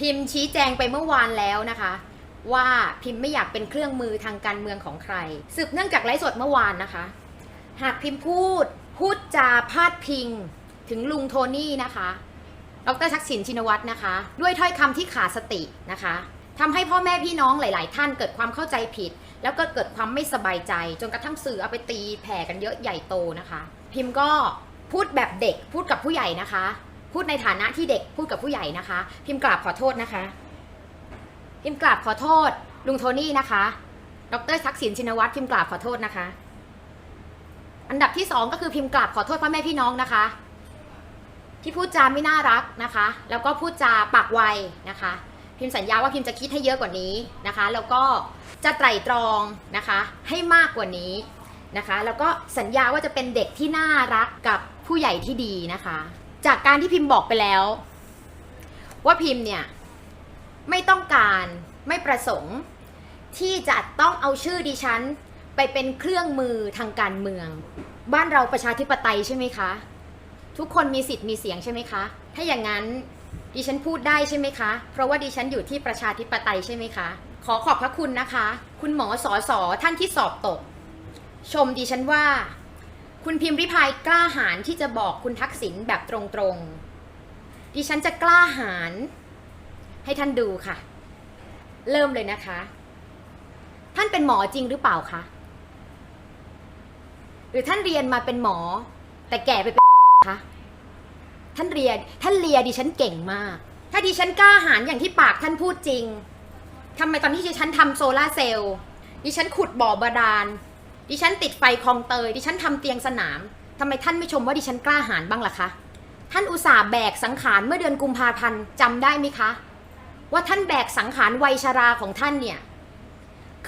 พิมพ์ชี้แจงไปเมื่อวานแล้วนะคะ ว่าพิมพ์ไม่อยากเป็นเครื่องมือทางการเมืองของใคร สืบเนื่องจากไลฟ์สดเมื่อวานนะคะ หากพิมพ์พูดพูดจาพาดพิง ถึงลุงโทนี่นะคะ ดรทักษิณชินวัตรนะคะ ด้วยถ้อยคำที่ขาดสตินะคะทำให้พ่อแม่พี่น้องหลาย ๆ ท่านเกิดความเข้าใจผิด แล้วก็เกิดความไม่สบายใจ จนกระทั่งสื่อเอาไปตีแผ่กันเยอะใหญ่โตนะคะ พิมพ์ก็พูดแบบเด็กพูดกับผู้ใหญ่นะคะ พูดในฐานะที่เด็กพูดกับผู้ใหญ่นะคะ พิมพ์กราบขอโทษนะคะ พิมพ์กราบขอโทษ ลุงโทนี่นะคะ ดรทักษิณชินวัตรพิมพ์กราบขอโทษนะคะ อันดับที่สองก็คือพิมพ์กราบขอโทษพ่อแม่พี่น้องนะคะ ที่พูดจาไม่น่ารักนะคะ แล้วก็พูดจาปากไวนะคะ พิมพ์สัญญาว่าพิมพ์จะคิดให้เยอะกว่านี้นะคะ แล้วก็จะไตร่ตรองนะคะ ให้มากกว่านี้นะคะ แล้วก็สัญญาว่าจะเป็นเด็กที่น่ารักกับผู้ใหญ่ที่ดีนะคะ จากการที่พิมพ์บอกไปแล้ว ว่าพิมพ์เนี่ย ไม่ต้องการไม่ประสงค์ ที่จะต้องเอาชื่อดิฉัน ไปเป็นเครื่องมือทางการเมือง บ้านเราประชาธิปไตยใช่ไหมคะ ทุกคนมีสิทธิ์มีเสียงใช่ไหมคะ ถ้าอย่างนั้นดิฉันพูดได้ใช่ไหมคะ เพราะว่าดิฉันอยู่ที่ประชาธิปไตยใช่ไหมคะ ขอขอบพระคุณนะคะ คุณหมอสอสอท่านที่สอบตก ชมดิฉันว่า คุณพิมพ์ริพายกล้าหาญที่จะบอกคุณทักษิณแบบตรงๆ ดิฉันจะกล้าหาญให้ท่านดูค่ะ เริ่มเลยนะคะ ท่านเป็นหมอจริงหรือเปล่าคะ หรือท่านเรียนมาเป็นหมอ แต่แก่ไปเป็นคะ ท่านเรียนท่านเรียดิฉันเก่งมาก ถ้าดิฉันกล้าหาญอย่างที่ปากท่านพูดจริงทำไมตอนที่ดิฉันทำโซลาเซลล์ดิฉันขุดบ่อบาดาล ดิฉันติดไฟคลองเตย ดิฉันทำเตียงสนามทำไมท่านไม่ชมว่าดิฉันกล้าหาญบ้างล่ะคะ ท่านอุตส่าห์แบกสังขารเมื่อเดือนกุมภาพันธ์จำได้ไหมคะ ว่าท่านแบกสังขารวัยชราของท่านเนี่ย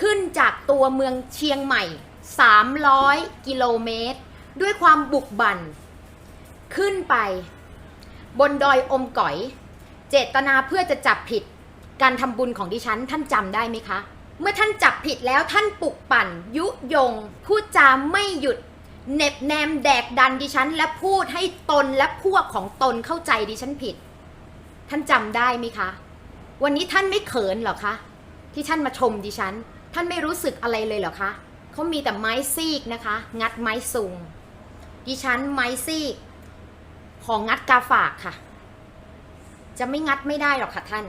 ขึ้นจากตัวเมืองเชียงใหม่ 300 กิโลเมตร ด้วยความบุกบั่น ขึ้นไป บนดอยอมก๋อย เจตนาเพื่อจะจับผิด การทำบุญของดิฉันท่านจำได้ไหมคะ เมื่อท่านจับผิดแล้วท่านปลุกปั่น ยุยงพูดจาไม่หยุดเน็บแนมแดกดันดิฉัน และพูดให้ตนและพวกของตนเข้าใจดิฉันผิด ท่านจำได้ไหมคะ วันนี้ท่านไม่เขินหรอคะ ที่ท่านมาชมดิฉัน ท่านไม่รู้สึกอะไรเลยเหรอคะเขามีแต่ไม้ซีกนะคะ งัดไม้ซุงดิฉันไม้ซีก ของงัดกาฝากค่ะ จะไม่งัดไม่ได้หรอกค่ะท่าน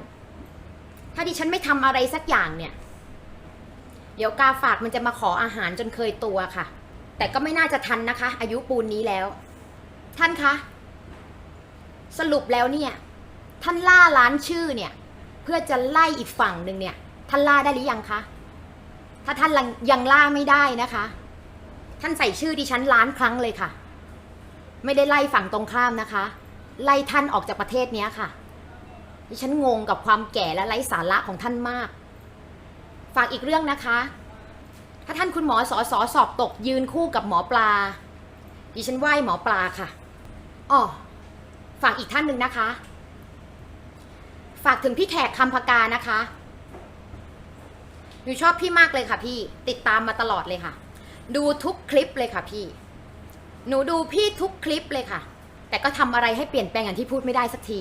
ถ้าดิฉันไม่ทำอะไรสักอย่างเนี่ย เดี๋ยวกาฝากมันจะมาขออาหารจนเคยตัวค่ะ แต่ก็ไม่น่าจะทันนะคะ อายุปูนนี้แล้ว ท่านคะ สรุปแล้วเนี่ย ท่านล่าล้านชื่อเนี่ย เพื่อจะไล่อีกฝั่งหนึ่งเนี่ย ท่านล่าได้หรือยังคะถ้าท่านยังล่าไม่ได้นะคะ ท่านใส่ชื่อดิฉันล้านครั้งเลยค่ะ ไม่ได้ไล่ฝั่งตรงข้ามนะคะ ไล่ท่านออกจากประเทศเนี้ยค่ะดิฉันงงกับความแก่และไร้สาระของท่านมาก ฝากอีกเรื่องนะคะ ถ้าท่านคุณหมอสอสอสอบตกยืนคู่กับหมอปลา ดิฉันไหว้หมอปลาค่ะอ๋อฝากอีกท่านหนึ่งนะคะ ฝากถึงพี่แขกคำพกานะคะหนูชอบพี่มากเลยค่ะพี่ ติดตามมาตลอดเลยค่ะ ดูทุกคลิปเลยค่ะพี่ หนูดูพี่ทุกคลิปเลยค่ะ แต่ก็ทำอะไรให้เปลี่ยนแปลงอย่างที่พูดไม่ได้สักที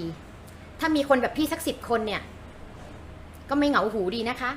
ถ้ามีคนแบบพี่สักสิบคนเนี่ย ก็ไม่เหงาหูดีนะคะ